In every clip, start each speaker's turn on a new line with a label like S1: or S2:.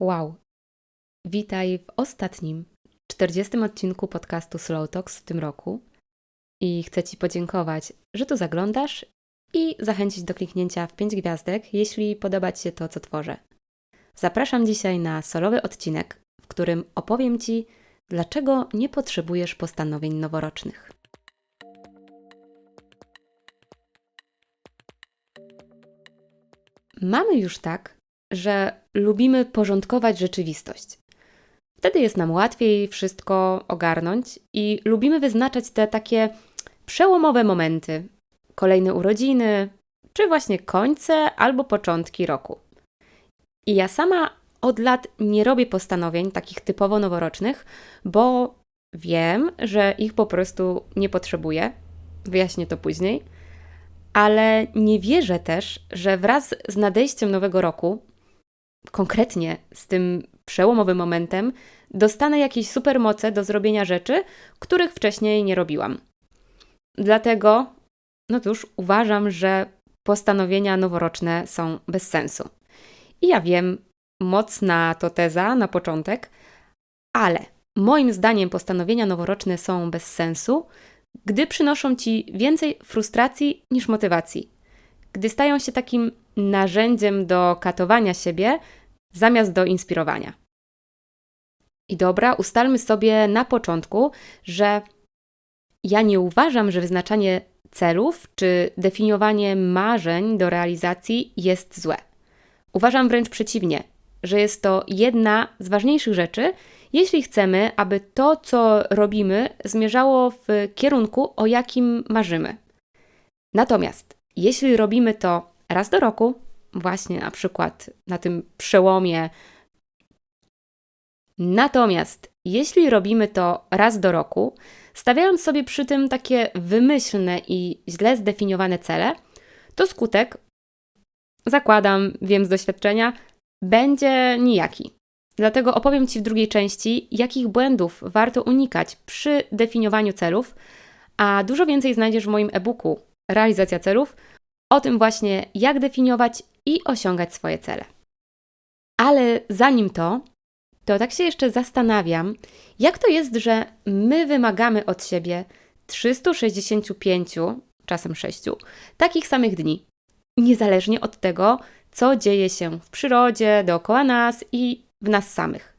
S1: Wow. Witaj w ostatnim, 40 odcinku podcastu Slow Talks w tym roku. I chcę Ci podziękować, że tu zaglądasz i zachęcić do kliknięcia w 5 gwiazdek, jeśli podoba Ci się to, co tworzę. Zapraszam dzisiaj na solowy odcinek, w którym opowiem Ci, dlaczego nie potrzebujesz postanowień noworocznych. Mamy już tak, że lubimy porządkować rzeczywistość. Wtedy jest nam łatwiej wszystko ogarnąć i lubimy wyznaczać te takie przełomowe momenty, kolejne urodziny, czy właśnie końce albo początki roku. I ja sama od lat nie robię postanowień takich typowo noworocznych, bo wiem, że ich po prostu nie potrzebuję. Wyjaśnię to później. Ale nie wierzę też, że wraz z nadejściem nowego roku konkretnie z tym przełomowym momentem dostanę jakieś supermoce do zrobienia rzeczy, których wcześniej nie robiłam. Dlatego, no cóż, uważam, że postanowienia noworoczne są bez sensu. I ja wiem, mocna to teza na początek, ale moim zdaniem postanowienia noworoczne są bez sensu, gdy przynoszą ci więcej frustracji niż motywacji gdy stają się takim narzędziem do katowania siebie zamiast do inspirowania. I dobra, ustalmy sobie na początku, że ja nie uważam, że wyznaczanie celów czy definiowanie marzeń do realizacji jest złe. Uważam wręcz przeciwnie, że jest to jedna z ważniejszych rzeczy, jeśli chcemy, aby to, co robimy, zmierzało w kierunku, o jakim marzymy. Natomiast jeśli robimy to raz do roku, właśnie na przykład na tym przełomie, natomiast jeśli robimy to raz do roku, stawiając sobie przy tym takie wymyślne i źle zdefiniowane cele, to skutek, zakładam, wiem z doświadczenia, będzie nijaki. Dlatego opowiem Ci w drugiej części, jakich błędów warto unikać przy definiowaniu celów, a dużo więcej znajdziesz w moim e-booku realizacja celów, o tym właśnie, jak definiować i osiągać swoje cele. Ale zanim to, to tak się jeszcze zastanawiam, jak to jest, że my wymagamy od siebie 365, czasem 6, takich samych dni, niezależnie od tego, co dzieje się w przyrodzie, dookoła nas i w nas samych.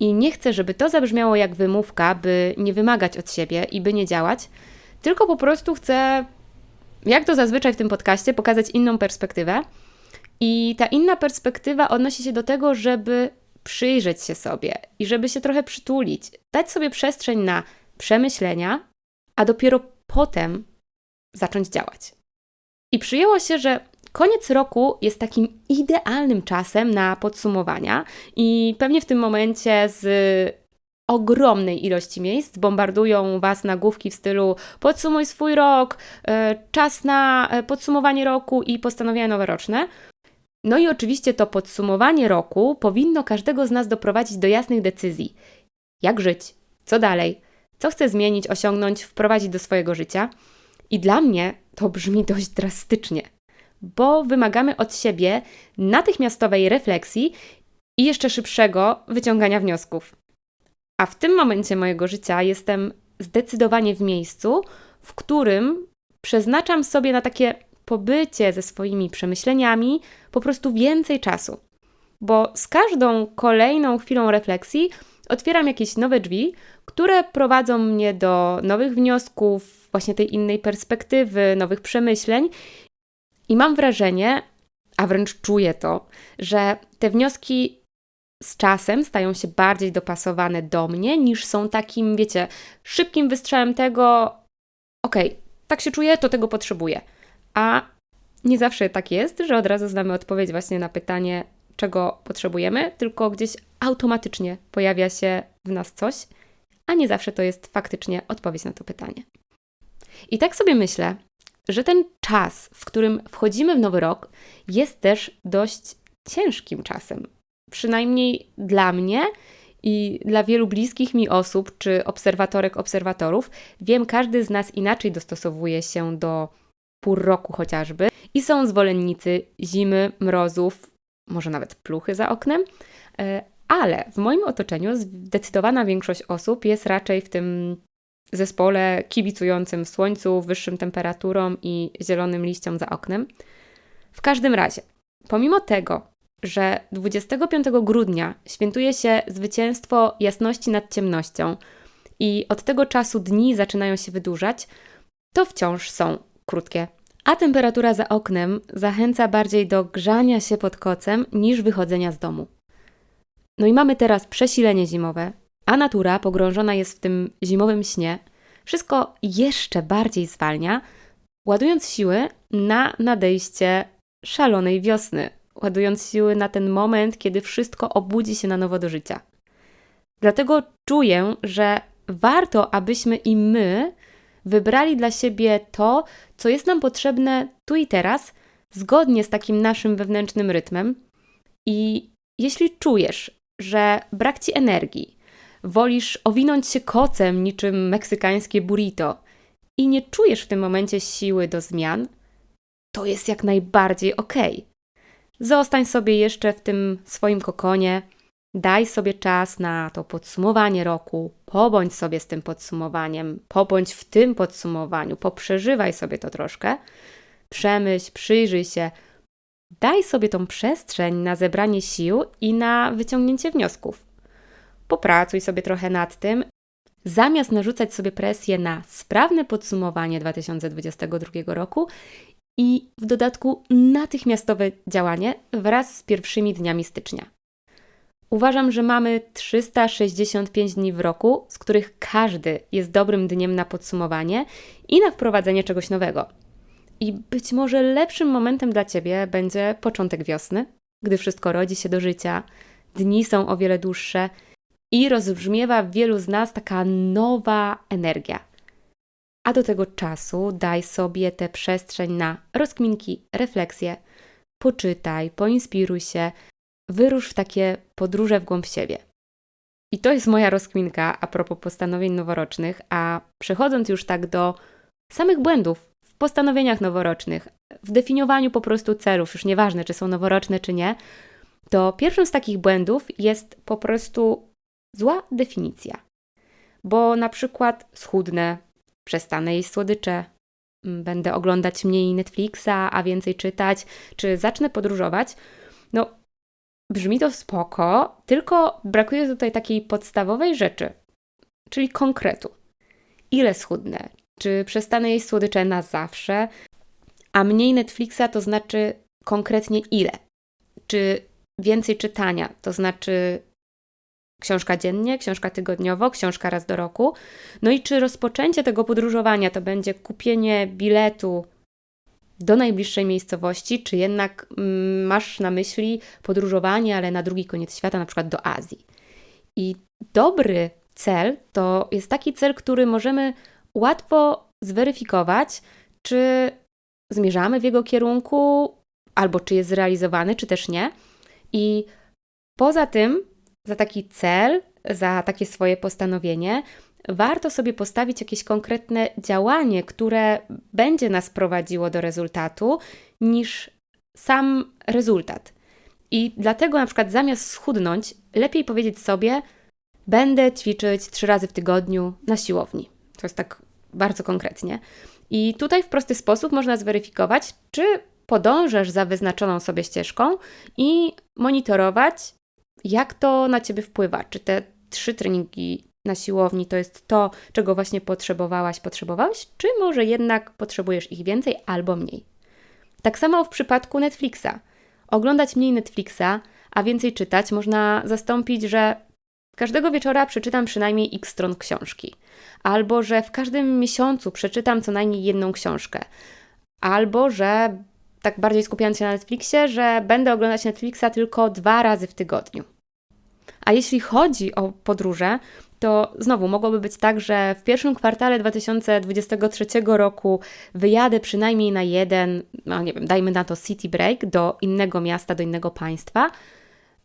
S1: I nie chcę, żeby to zabrzmiało jak wymówka, by nie wymagać od siebie i by nie działać, tylko po prostu chcę jak to zazwyczaj w tym podcaście, pokazać inną perspektywę. I ta inna perspektywa odnosi się do tego, żeby przyjrzeć się sobie i żeby się trochę przytulić, dać sobie przestrzeń na przemyślenia, a dopiero potem zacząć działać. I przyjęło się, że koniec roku jest takim idealnym czasem na podsumowania, i pewnie w tym momencie z ogromnej ilości miejsc, bombardują Was nagłówki w stylu podsumuj swój rok, e, czas na e, podsumowanie roku i postanowienia noworoczne. No i oczywiście to podsumowanie roku powinno każdego z nas doprowadzić do jasnych decyzji. Jak żyć? Co dalej? Co chcę zmienić, osiągnąć, wprowadzić do swojego życia? I dla mnie to brzmi dość drastycznie, bo wymagamy od siebie natychmiastowej refleksji i jeszcze szybszego wyciągania wniosków. A w tym momencie mojego życia jestem zdecydowanie w miejscu, w którym przeznaczam sobie na takie pobycie ze swoimi przemyśleniami po prostu więcej czasu. Bo z każdą kolejną chwilą refleksji otwieram jakieś nowe drzwi, które prowadzą mnie do nowych wniosków, właśnie tej innej perspektywy, nowych przemyśleń. I mam wrażenie, a wręcz czuję to, że te wnioski z czasem stają się bardziej dopasowane do mnie, niż są takim, wiecie, szybkim wystrzałem tego, okej, okay, tak się czuję, to tego potrzebuję. A nie zawsze tak jest, że od razu znamy odpowiedź właśnie na pytanie, czego potrzebujemy, tylko gdzieś automatycznie pojawia się w nas coś, a nie zawsze to jest faktycznie odpowiedź na to pytanie. I tak sobie myślę, że ten czas, w którym wchodzimy w nowy rok, jest też dość ciężkim czasem, przynajmniej dla mnie i dla wielu bliskich mi osób, czy obserwatorek, obserwatorów, wiem, każdy z nas inaczej dostosowuje się do pór roku chociażby. I są zwolennicy zimy, mrozów, może nawet pluchy za oknem, e, ale w moim otoczeniu zdecydowana większość osób jest raczej w tym zespole kibicującym słońcu, wyższym temperaturom i zielonym liściom za oknem. W każdym razie, pomimo tego, że 25 grudnia świętuje się zwycięstwo jasności nad ciemnością i od tego czasu dni zaczynają się wydłużać, to wciąż są krótkie. A temperatura za oknem zachęca bardziej do grzania się pod kocem niż wychodzenia z domu. No i mamy teraz przesilenie zimowe, a natura pogrążona jest w tym zimowym śnie. Wszystko jeszcze bardziej zwalnia, ładując siły na nadejście szalonej wiosny, ładując siły na ten moment, kiedy wszystko obudzi się na nowo do życia. Dlatego czuję, że warto, abyśmy i my wybrali dla siebie to, co jest nam potrzebne tu i teraz, zgodnie z takim naszym wewnętrznym rytmem. I jeśli czujesz, że brak ci energii, wolisz owinąć się kocem niczym meksykańskie burrito i nie czujesz w tym momencie siły do zmian, to jest jak najbardziej ok. Zostań sobie jeszcze w tym swoim kokonie, daj sobie czas na to podsumowanie roku, pobądź sobie z tym podsumowaniem, pobądź w tym podsumowaniu, poprzeżywaj sobie to troszkę, przemyśl, przyjrzyj się, daj sobie tą przestrzeń na zebranie sił i na wyciągnięcie wniosków. Popracuj sobie trochę nad tym, zamiast narzucać sobie presję na sprawne podsumowanie 2022 roku i w dodatku natychmiastowe działanie wraz z pierwszymi dniami stycznia. Uważam, że mamy 365 dni w roku, z których każdy jest dobrym dniem na podsumowanie i na wprowadzenie czegoś nowego. I być może lepszym momentem dla Ciebie będzie początek wiosny, gdy wszystko rodzi się do życia, dni są o wiele dłuższe i rozbrzmiewa w wielu z nas taka nowa energia. A do tego czasu daj sobie tę przestrzeń na rozkminki, refleksje, poczytaj, poinspiruj się, wyrusz w takie podróże w głąb siebie. I to jest moja rozkminka a propos postanowień noworocznych, a przechodząc już tak do samych błędów w postanowieniach noworocznych, w definiowaniu po prostu celów, już nieważne czy są noworoczne czy nie, to pierwszym z takich błędów jest po prostu zła definicja. Bo na przykład schudnę, przestanę jeść słodycze, będę oglądać mniej Netflixa, a więcej czytać, czy zacznę podróżować, no Brzmi to spoko, tylko brakuje tutaj takiej podstawowej rzeczy, czyli konkretu. Ile schudnę? Czy przestanę jeść słodycze na zawsze? A mniej Netflixa to znaczy konkretnie ile? Czy więcej czytania, to znaczy książka dziennie, książka tygodniowo, książka raz do roku? No i czy rozpoczęcie tego podróżowania to będzie kupienie biletu do najbliższej miejscowości, czy jednak mm, masz na myśli podróżowanie, ale na drugi koniec świata, na przykład do Azji. I dobry cel to jest taki cel, który możemy łatwo zweryfikować, czy zmierzamy w jego kierunku, albo czy jest zrealizowany, czy też nie. I poza tym, za taki cel, za takie swoje postanowienie, warto sobie postawić jakieś konkretne działanie, które będzie nas prowadziło do rezultatu, niż sam rezultat. I dlatego na przykład zamiast schudnąć, lepiej powiedzieć sobie: Będę ćwiczyć trzy razy w tygodniu na siłowni. To jest tak bardzo konkretnie. I tutaj w prosty sposób można zweryfikować, czy podążasz za wyznaczoną sobie ścieżką i monitorować, jak to na ciebie wpływa. Czy te trzy treningi na siłowni to jest to, czego właśnie potrzebowałaś, potrzebowałeś, czy może jednak potrzebujesz ich więcej albo mniej. Tak samo w przypadku Netflixa. Oglądać mniej Netflixa, a więcej czytać można zastąpić, że każdego wieczora przeczytam przynajmniej x stron książki, albo że w każdym miesiącu przeczytam co najmniej jedną książkę, albo że tak bardziej skupiając się na Netflixie, że będę oglądać Netflixa tylko dwa razy w tygodniu. A jeśli chodzi o podróże, to znowu mogłoby być tak, że w pierwszym kwartale 2023 roku wyjadę przynajmniej na jeden, no nie wiem, dajmy na to city break do innego miasta, do innego państwa,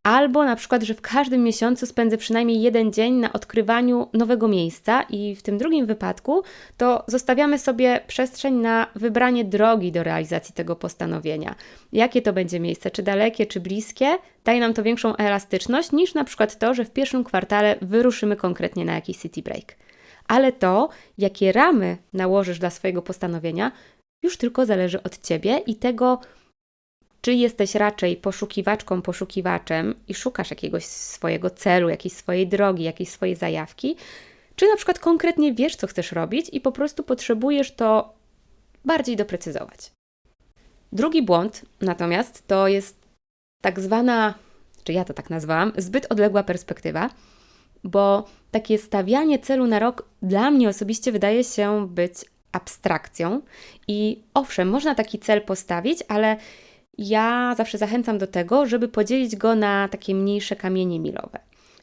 S1: Albo na przykład, że w każdym miesiącu spędzę przynajmniej jeden dzień na odkrywaniu nowego miejsca, i w tym drugim wypadku to zostawiamy sobie przestrzeń na wybranie drogi do realizacji tego postanowienia. Jakie to będzie miejsce, czy dalekie, czy bliskie, daje nam to większą elastyczność niż na przykład to, że w pierwszym kwartale wyruszymy konkretnie na jakiś city break. Ale to, jakie ramy nałożysz dla swojego postanowienia, już tylko zależy od ciebie i tego, czy jesteś raczej poszukiwaczką, poszukiwaczem i szukasz jakiegoś swojego celu, jakiejś swojej drogi, jakiejś swojej zajawki, czy na przykład konkretnie wiesz, co chcesz robić i po prostu potrzebujesz to bardziej doprecyzować. Drugi błąd natomiast to jest tak zwana, czy ja to tak nazwałam, zbyt odległa perspektywa, bo takie stawianie celu na rok dla mnie osobiście wydaje się być abstrakcją. I owszem, można taki cel postawić, ale ja zawsze zachęcam do tego, żeby podzielić go na takie mniejsze kamienie milowe.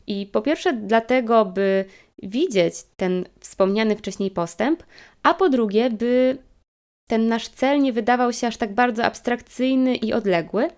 S1: I po pierwsze, dlatego, by widzieć ten wspomniany wcześniej postęp, a po drugie, by ten nasz cel nie wydawał się aż tak bardzo abstrakcyjny i odległy,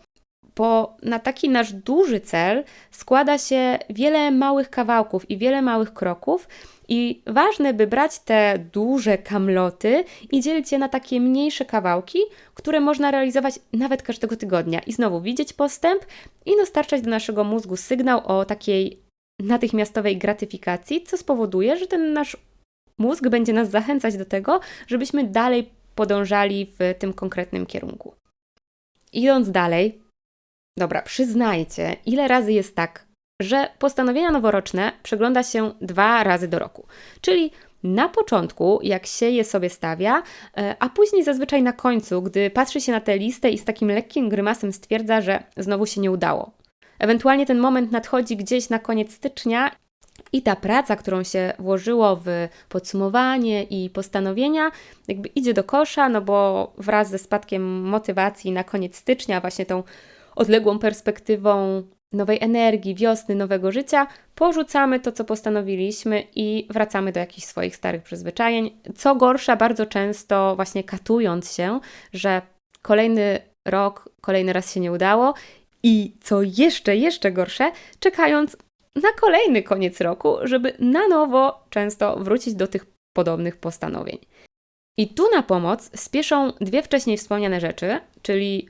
S1: bo na taki nasz duży cel składa się wiele małych kawałków i wiele małych kroków, i ważne, by brać te duże kamloty i dzielić je na takie mniejsze kawałki, które można realizować nawet każdego tygodnia. I znowu widzieć postęp i dostarczać do naszego mózgu sygnał o takiej natychmiastowej gratyfikacji, co spowoduje, że ten nasz mózg będzie nas zachęcać do tego, żebyśmy dalej podążali w tym konkretnym kierunku. Idąc dalej, dobra, przyznajcie, ile razy jest tak, że postanowienia noworoczne przegląda się dwa razy do roku. Czyli na początku, jak się je sobie stawia, e, a później zazwyczaj na końcu, gdy patrzy się na tę listę i z takim lekkim grymasem stwierdza, że znowu się nie udało. Ewentualnie ten moment nadchodzi gdzieś na koniec stycznia i ta praca, którą się włożyło w podsumowanie i postanowienia, jakby idzie do kosza, no bo wraz ze spadkiem motywacji na koniec stycznia, właśnie tą odległą perspektywą nowej energii, wiosny, nowego życia, porzucamy to, co postanowiliśmy i wracamy do jakichś swoich starych przyzwyczajeń. Co gorsza, bardzo często właśnie katując się, że kolejny rok, kolejny raz się nie udało i co jeszcze, jeszcze gorsze, czekając na kolejny koniec roku, żeby na nowo często wrócić do tych podobnych postanowień. I tu na pomoc spieszą dwie wcześniej wspomniane rzeczy, czyli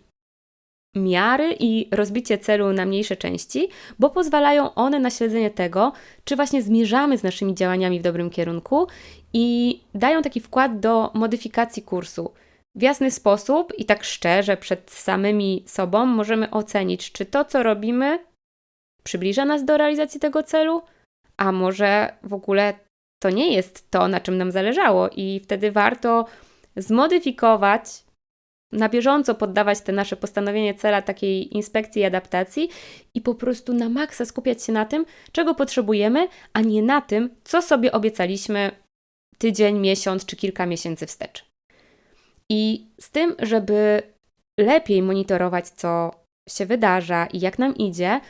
S1: miary i rozbicie celu na mniejsze części, bo pozwalają one na śledzenie tego, czy właśnie zmierzamy z naszymi działaniami w dobrym kierunku i dają taki wkład do modyfikacji kursu. W jasny sposób i tak szczerze przed samymi sobą możemy ocenić, czy to, co robimy, przybliża nas do realizacji tego celu, a może w ogóle to nie jest to, na czym nam zależało, i wtedy warto zmodyfikować na bieżąco poddawać te nasze postanowienie cela takiej inspekcji i adaptacji i po prostu na maksa skupiać się na tym, czego potrzebujemy, a nie na tym, co sobie obiecaliśmy tydzień, miesiąc czy kilka miesięcy wstecz. I z tym, żeby lepiej monitorować, co się wydarza i jak nam idzie,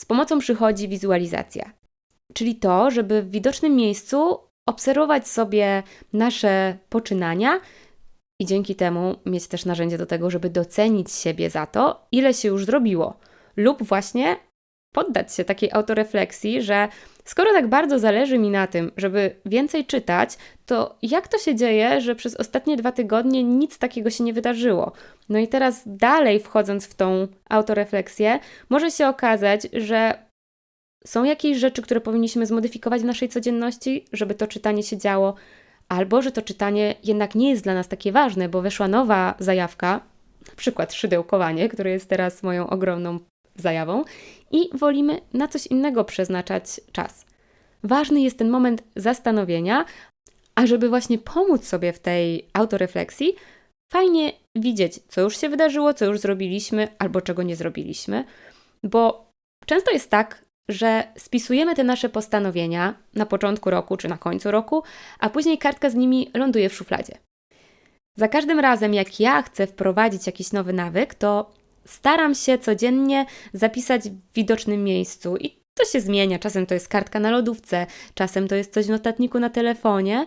S1: z pomocą przychodzi wizualizacja. Czyli to, żeby w widocznym miejscu obserwować sobie nasze poczynania, i dzięki temu mieć też narzędzie do tego, żeby docenić siebie za to, ile się już zrobiło, lub właśnie poddać się takiej autorefleksji, że skoro tak bardzo zależy mi na tym, żeby więcej czytać, to jak to się dzieje, że przez ostatnie dwa tygodnie nic takiego się nie wydarzyło? No i teraz dalej wchodząc w tą autorefleksję, może się okazać, że są jakieś rzeczy, które powinniśmy zmodyfikować w naszej codzienności, żeby to czytanie się działo, albo że to czytanie jednak nie jest dla nas takie ważne, bo weszła nowa zajawka, na przykład szydełkowanie, które jest teraz moją ogromną zajawą, i wolimy na coś innego przeznaczać czas. Ważny jest ten moment zastanowienia, a żeby właśnie pomóc sobie w tej autorefleksji, fajnie widzieć, co już się wydarzyło, co już zrobiliśmy, albo czego nie zrobiliśmy, bo często jest tak, że spisujemy te nasze postanowienia na początku roku czy na końcu roku, a później kartka z nimi ląduje w szufladzie. Za każdym razem, jak ja chcę wprowadzić jakiś nowy nawyk, to staram się codziennie zapisać w widocznym miejscu i to się zmienia. Czasem to jest kartka na lodówce, czasem to jest coś w notatniku na telefonie.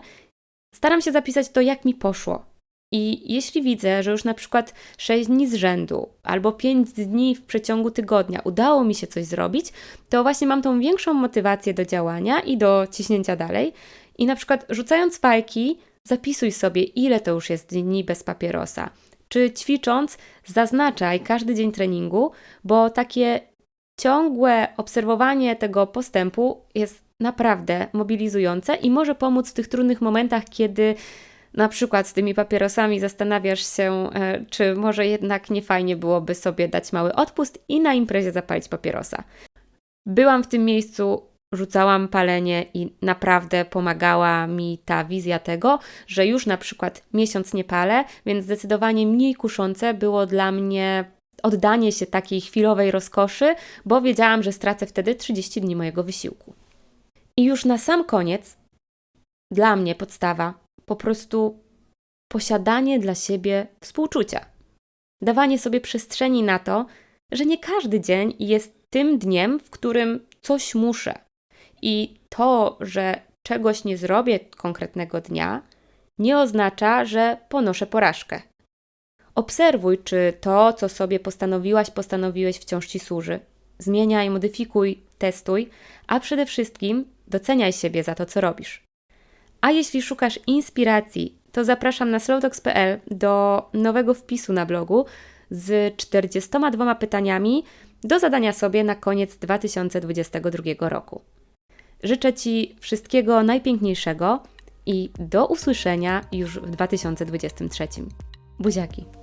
S1: Staram się zapisać to, jak mi poszło. I jeśli widzę, że już na przykład 6 dni z rzędu albo 5 dni w przeciągu tygodnia udało mi się coś zrobić, to właśnie mam tą większą motywację do działania i do ciśnięcia dalej. I na przykład rzucając fajki, zapisuj sobie, ile to już jest dni bez papierosa. Czy ćwicząc, zaznaczaj każdy dzień treningu, bo takie ciągłe obserwowanie tego postępu jest naprawdę mobilizujące i może pomóc w tych trudnych momentach, kiedy na przykład z tymi papierosami zastanawiasz się, e, czy może jednak nie fajnie byłoby sobie dać mały odpust i na imprezie zapalić papierosa. Byłam w tym miejscu, rzucałam palenie i naprawdę pomagała mi ta wizja tego, że już na przykład miesiąc nie palę, więc zdecydowanie mniej kuszące było dla mnie oddanie się takiej chwilowej rozkoszy, bo wiedziałam, że stracę wtedy 30 dni mojego wysiłku. I już na sam koniec, dla mnie podstawa, po prostu posiadanie dla siebie współczucia. Dawanie sobie przestrzeni na to, że nie każdy dzień jest tym dniem, w którym coś muszę. I to, że czegoś nie zrobię konkretnego dnia, nie oznacza, że ponoszę porażkę. Obserwuj, czy to, co sobie postanowiłaś, postanowiłeś, wciąż ci służy. Zmieniaj, modyfikuj, testuj, a przede wszystkim doceniaj siebie za to, co robisz. A jeśli szukasz inspiracji, to zapraszam na slowtalks.pl do nowego wpisu na blogu z 42 pytaniami do zadania sobie na koniec 2022 roku. Życzę Ci wszystkiego najpiękniejszego i do usłyszenia już w 2023. Buziaki.